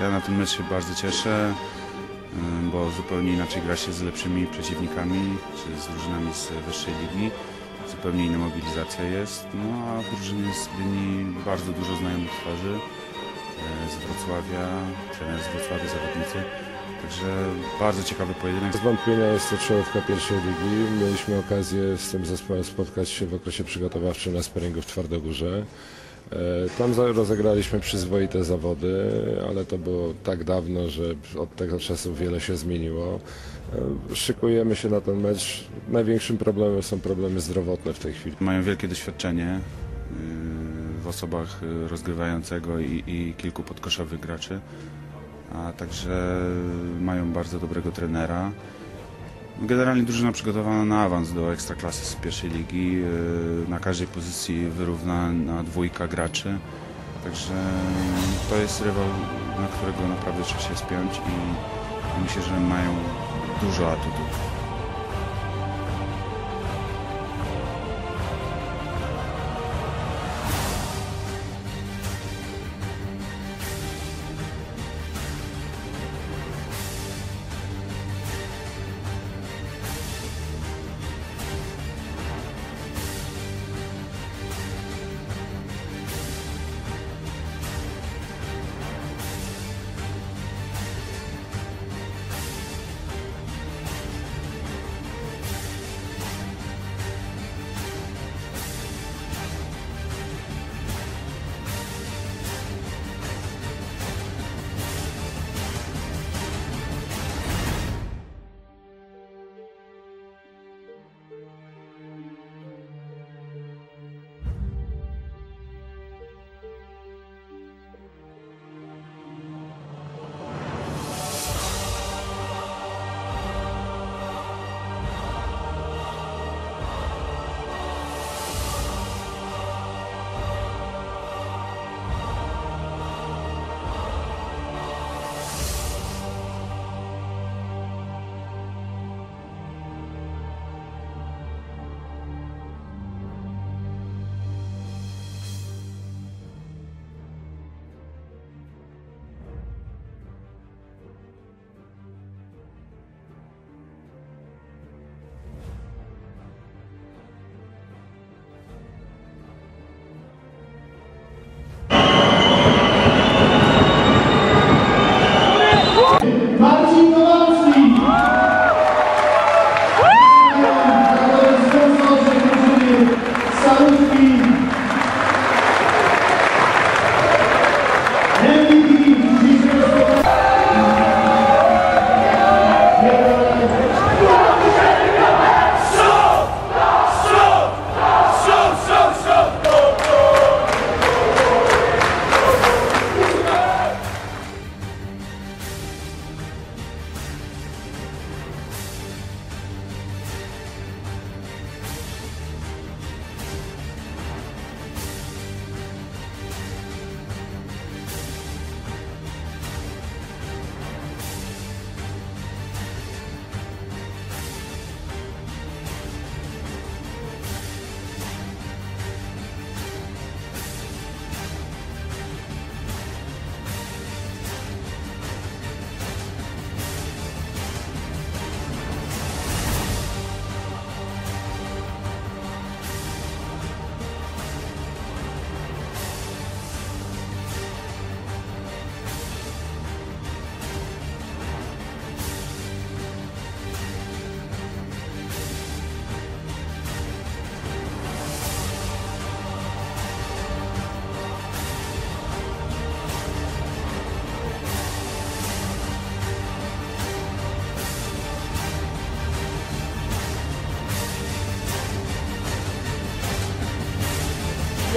Ja na ten mecz się bardzo cieszę, bo zupełnie inaczej gra się z lepszymi przeciwnikami, czy z drużynami z wyższej ligi. Zupełnie inna mobilizacja jest, no a w drużynie z Gdyni bardzo dużo znajomych twarzy, y, z Wrocławia, trener z Wrocławia, zawodnicy. Także bardzo ciekawy pojedynek. Bez wątpienia jest to czołówka pierwszej ligi. Mieliśmy okazję z tym zespołem spotkać się w okresie przygotowawczym na sparingu w Twardogórze. E, Tam rozegraliśmy przyzwoite zawody, ale to było tak dawno, że od tego czasu wiele się zmieniło. E, Szykujemy się na ten mecz. Największym problemem są problemy zdrowotne w tej chwili. Mają wielkie doświadczenie y, w osobach rozgrywającego i, i kilku podkoszowych graczy, a także mają bardzo dobrego trenera. Generalnie drużyna przygotowana na awans do ekstraklasy z pierwszej ligi. y, Na każdej pozycji wyrównana dwójka graczy. Także to jest rywal, na którego naprawdę trzeba się spiąć i myślę, że mają dużo atutów.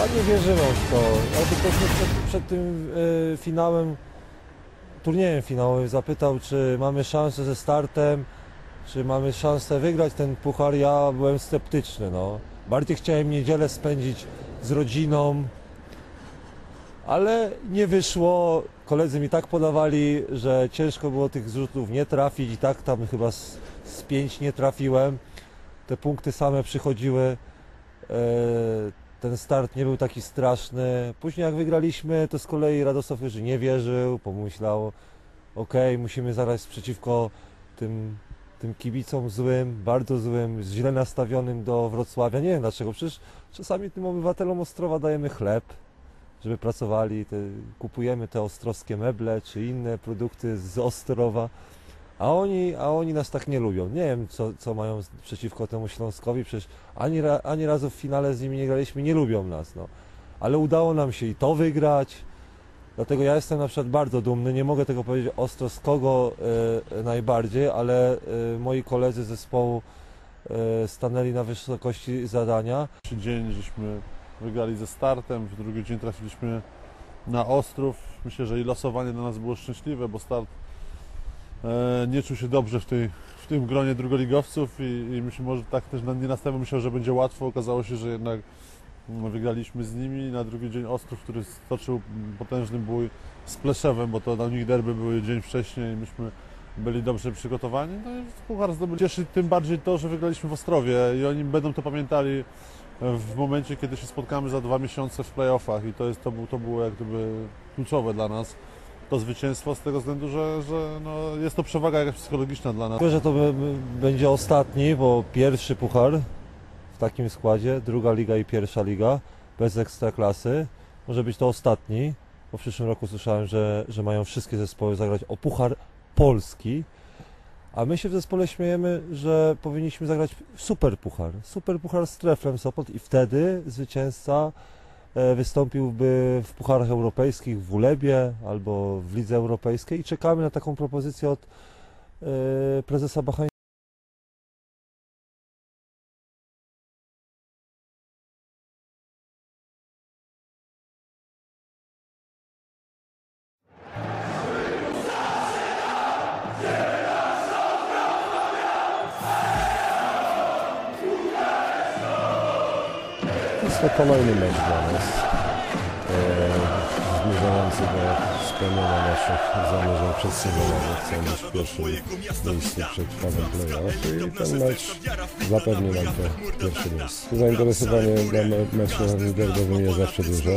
Ja nie wierzyłem w to. Ja tylko przed, przed tym e, finałem, turniejem finałowym zapytał, czy mamy szansę ze startem, czy mamy szansę wygrać ten puchar. Ja byłem sceptyczny. No. Bardziej chciałem niedzielę spędzić z rodziną, ale nie wyszło. Koledzy mi tak podawali, że ciężko było tych zrzutów nie trafić i tak tam chyba z, z pięć nie trafiłem. Te punkty same przychodziły. E, ten start nie był taki straszny. Później jak wygraliśmy, to z kolei Radosław już nie wierzył, pomyślał, okej, musimy zaraz przeciwko tym, tym kibicom złym, bardzo złym, źle nastawionym do Wrocławia. Nie wiem dlaczego, przecież czasami tym obywatelom Ostrowa dajemy chleb, żeby pracowali, te, kupujemy te ostrowskie meble czy inne produkty z Ostrowa. A oni, a oni nas tak nie lubią. Nie wiem, co, co mają przeciwko temu Śląskowi. Przecież ani, ra, ani razu w finale z nimi nie graliśmy, nie lubią nas. No. Ale udało nam się i to wygrać. Dlatego ja jestem na przykład bardzo dumny. Nie mogę tego powiedzieć ostro z kogo e, najbardziej, ale e, moi koledzy z zespołu e, stanęli na wysokości zadania. Pierwszy dzień żeśmy wygrali ze startem, w drugi dzień trafiliśmy na Ostrów. Myślę, że i losowanie dla nas było szczęśliwe, bo start nie czuł się dobrze w, tej, w tym gronie drugoligowców i, i myślę, tak też nie nastawiał, myślał, że będzie łatwo. Okazało się, że jednak mm, wygraliśmy z nimi. Na drugi dzień Ostrów, który stoczył potężny bój z Pleszewem, bo to na nich derby były dzień wcześniej i myśmy byli dobrze przygotowani. No i puchar zdobyli. Cieszy tym bardziej to, że wygraliśmy w Ostrowie i oni będą to pamiętali w momencie, kiedy się spotkamy za dwa miesiące w playoffach i to, jest, to, to było jak gdyby kluczowe dla nas to zwycięstwo z tego względu, że, że no, jest to przewaga psychologiczna dla nas. Myślę, że to będzie ostatni, bo pierwszy puchar w takim składzie, druga liga i pierwsza liga bez ekstraklasy. Może być to ostatni, bo w przyszłym roku słyszałem, że, że mają wszystkie zespoły zagrać o puchar polski. A my się w zespole śmiejemy, że powinniśmy zagrać super puchar. Super puchar z Treflem Sopot i wtedy zwycięzca wystąpiłby w pucharach europejskich w Ulebie albo w Lidze Europejskiej i czekamy na taką propozycję od e, prezesa Bachań. Jest to kolejny mecz dla nas, e, zmierzający do spełnienia naszych zamierzeń przedsezonowych. Chcemy być w pierwszym miejscu przed prawem playoff i ten mecz zapewni nam to pierwsze miejsce. Zainteresowanie dla me- meczu derbywy jest zawsze duże.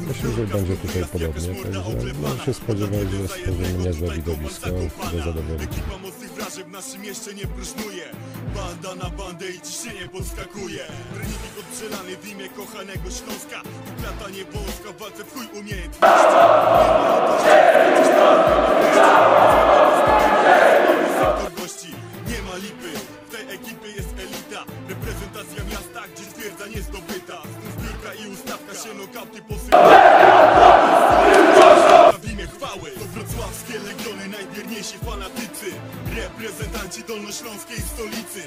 Myślę, że będzie tutaj podobnie, także no, się spodziewać, że stworzymy niezłe widowisko do zadowolenia. Wrażeń w naszym mieście nie próżnuje. Banda na bandę i ciśnienie podskakuje. Treningi podstrzelany w imię kochanego Śląska. Klata nie wąska, walce w chuj umiejętności. Sektor gości, nie ma lipy. W tej ekipie jest elita. Reprezentacja miasta, gdzie twierdza nie zdobyta. Znów piłka i ustawka się nokauty posypają dolnośląskiej stolicy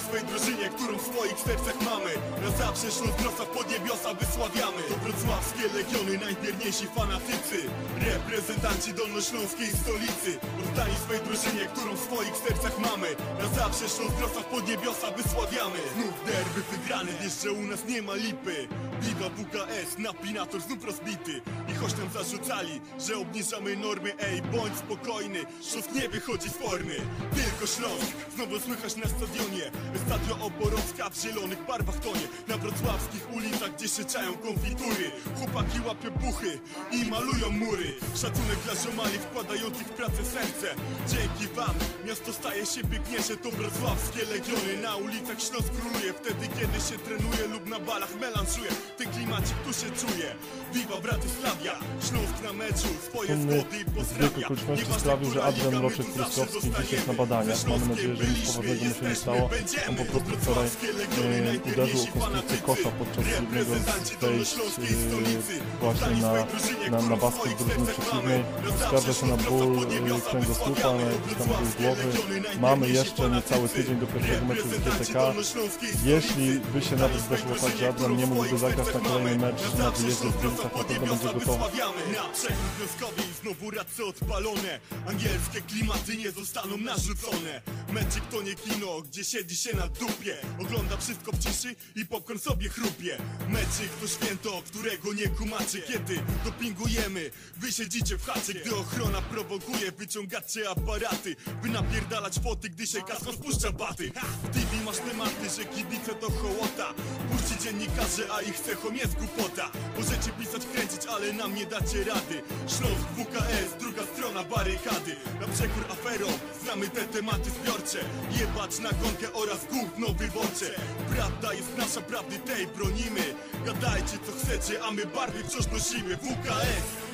Oddani swej drużynie, którą w swoich sercach mamy. Na zawsze Śląsk wraca pod niebiosa wysławiamy. To wrocławskie legiony, najwierniejsi fanatycy. Reprezentanci dolnośląskiej stolicy. Oddani swej drużynie, którą w swoich sercach mamy. Na zawsze Śląsk wraca pod niebiosa wysławiamy. Znów derby wygrany, wiesz, że u nas nie ma lipy. Liga WKS, napinator znów rozbity. I choć nam zarzucali, że obniżamy normy Ej, bądź spokojny, Śląsk nie wychodzi z formy Tylko Śląsk, znowu słychać na stadionie Stadio Oborowska w zielonych barwach tonie. Na wrocławskich ulicach, gdzie się czają konfitury. Chłopaki łapią buchy i malują mury. Szacunek dla ziomali wkładających w pracę serce. Dzięki wam miasto staje się piękniejsze To wrocławskie legiony na ulicach Śląsk króluje Wtedy kiedy się trenuje lub na balach melanżuje. Ten klimacik tu się czuje. Viva Bratysławia! Śląsk na meczu swoje zgody i pozdrawia. Nieważne, sprawił, że Adrian liga, my Mroczek tu zawsze Truskowski dziś jest na badaniach. Mamy nadzieję, że nic Śląskiem poważnego mu się nie byliśmy, stało. On po prostu wczoraj e, uderzył o konstrukcję kosza podczas jednego z wejść e, właśnie na, na, na w basket drużyny przeciwnej. Na Skarża się na ból e, kręgosłupa, na jakiś tam ból głowy. Mamy jeszcze niecały tydzień do pierwszego meczu z GTK. Jeśli by się nawet zdarzyło tak, że Adrian nie mógłby zagrać na kolejny mecz na wyjeździe z na pod pewno będzie Na i znowu race odpalone Angielskie klimaty nie zostaną narzucone to nie kino, gdzie siedzi się na dupie. Ogląda wszystko w ciszy i popcorn sobie chrupie. Meczik to święto, którego nie kumacie. Kiedy dopingujemy, wy siedzicie w chacie. Gdy ochrona prowokuje, wyciągacie aparaty By napierdalać foty, gdy się kasko spuszcza baty. W TV masz tematy, że kibice to hołota. Puści dziennikarze, a ich cechą jest głupota. Możecie pisać, kręcić, ale nam nie dacie rady. Śląsk, WKS, druga strona barykady. Na przekór aferom, znamy te tematy zbiorcze. Jebać nagonkę oraz gówno wyborcze Prawda jest nasza, prawdy tej bronimy. Gadajcie co chcecie, a my barwy wciąż nosimy WKS